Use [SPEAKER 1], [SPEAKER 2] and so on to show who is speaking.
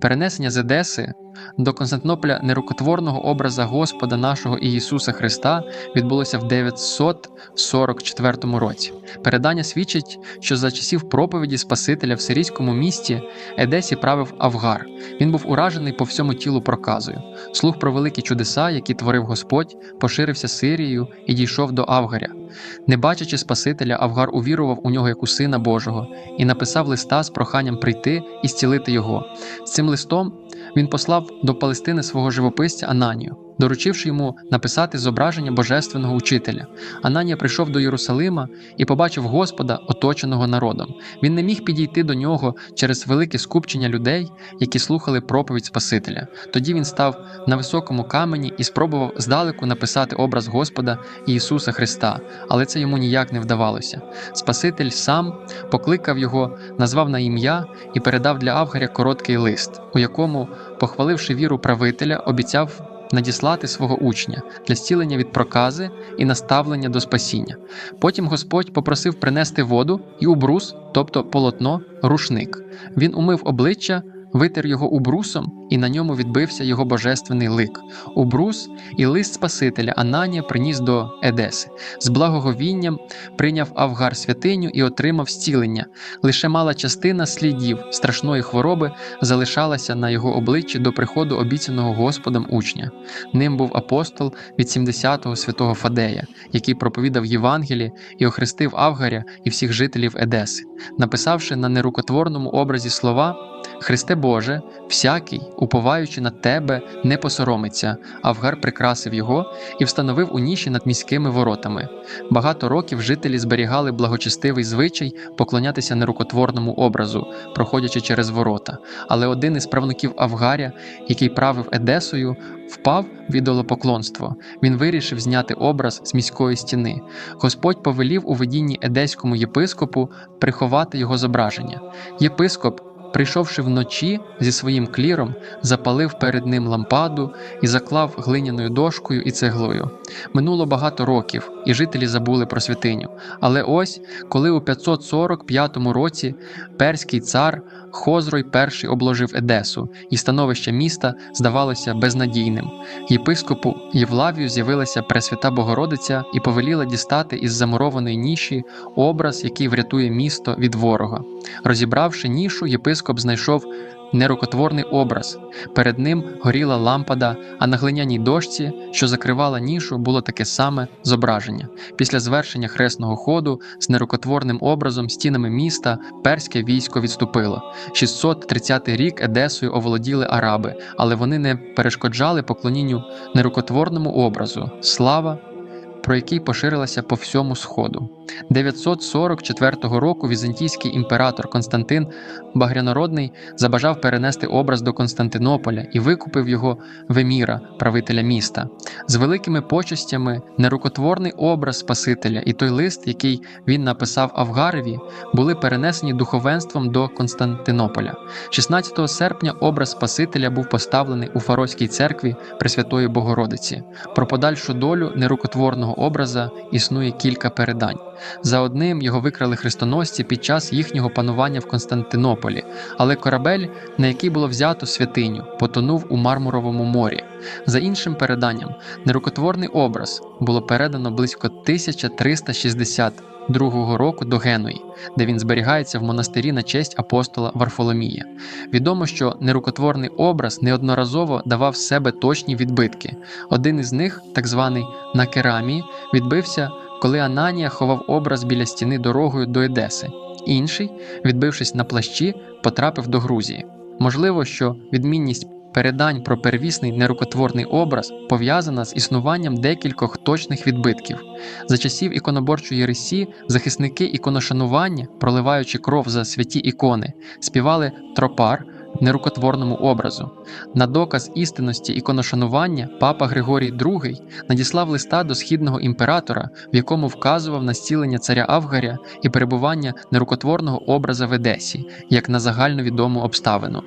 [SPEAKER 1] Перенесення з Едеси до Константинополя нерукотворного образа Господа нашого Ісуса Христа відбулося в 944 році. Передання свідчить, що за часів проповіді Спасителя в сирійському місті Едесі правив Авгар. Він був уражений по всьому тілу проказою. Слух про великі чудеса, які творив Господь, поширився Сирією і дійшов до Авгаря. Не бачачи Спасителя, Авгар увірував у нього як у Сина Божого і написав листа з проханням прийти і зцілити його. З цим листом він послав до Палестини свого живописця Ананію, доручивши йому написати зображення божественного учителя. Ананія прийшов до Єрусалима і побачив Господа, оточеного народом. Він не міг підійти до нього через велике скупчення людей, які слухали проповідь Спасителя. Тоді він став на високому камені і спробував здалеку написати образ Господа і Ісуса Христа, але це йому ніяк не вдавалося. Спаситель сам покликав його, назвав на ім'я і передав для Авгаря короткий лист, у якому, похваливши віру правителя, обіцяв надіслати свого учня для зцілення від прокази і наставлення до спасіння. Потім Господь попросив принести воду і убрус, тобто полотно, рушник. Він умив обличчя. Витер його убрусом, і на ньому відбився його божественний лик. Убрус і лист Спасителя Ананія приніс до Едеси. З благоговінням прийняв Авгар святиню і отримав зцілення. Лише мала частина слідів страшної хвороби залишалася на його обличчі до приходу обіцяного Господом учня. Ним був апостол від 70-го святого Фадея, який проповідав Євангеліє і охрестив Авгаря і всіх жителів Едеси, написавши на нерукотворному образі слова. Христе Боже, всякий, уповаючи на тебе, не посоромиться. Авгар прикрасив його і встановив у ніші над міськими воротами. Багато років жителі зберігали благочестивий звичай поклонятися нерукотворному образу, проходячи через ворота. Але один із правнуків Авгаря, який правив Едесою, впав в ідолопоклонство. Він вирішив зняти образ з міської стіни. Господь повелів у видінні едеському єпископу приховати його зображення. Єпископ Прийшовши вночі зі своїм кліром, запалив перед ним лампаду і заклав глиняною дошкою і цеглою. Минуло багато років, і жителі забули про святиню. Але ось, коли у 545 році перський цар Хозрой І обложив Едесу, і становище міста здавалося безнадійним. Єпископу Євлавію з'явилася Пресвята Богородиця і повеліла дістати із замурованої ніші образ, який врятує місто від ворога. Розібравши нішу, єпископ знайшов нерукотворний образ. Перед ним горіла лампада, а на глиняній дошці, що закривала нішу, було таке саме зображення. Після звершення хресного ходу з нерукотворним образом стінами міста перське військо відступило. 630 рік Едесою оволоділи араби, але вони не перешкоджали поклонінню нерукотворному образу. Слава! Про який поширилася по всьому Сходу. 944 року візантійський імператор Константин Багрянородний забажав перенести образ до Константинополя і викупив його в еміра, правителя міста. З великими почестями нерукотворний образ Спасителя і той лист, який він написав Авгареві, були перенесені духовенством до Константинополя. 16 серпня образ Спасителя був поставлений у Фароській церкві Пресвятої Богородиці. Про подальшу долю нерукотворного образа існує кілька передань. За одним його викрали хрестоносці під час їхнього панування в Константинополі, але корабель, на який було взято святиню, потонув у Мармуровому морі. За іншим переданням, нерукотворний образ було передано близько 1362 року до Генуї, де він зберігається в монастирі на честь апостола Варфоломія. Відомо, що нерукотворний образ неодноразово давав себе точні відбитки. Один із них, так званий на керамії, відбився коли Ананія ховав образ біля стіни дорогою до Едеси, інший, відбившись на плащі, потрапив до Грузії. Можливо, що відмінність передань про первісний нерукотворний образ пов'язана з існуванням декількох точних відбитків. За часів іконоборчої Ресі захисники іконошанування, проливаючи кров за святі ікони, співали тропар нерукотворному образу. На доказ істинності іконошанування папа Григорій II надіслав листа до східного імператора, в якому вказував на зцілення царя Авгаря і перебування нерукотворного образа в Едесі, як на загальновідому обставину.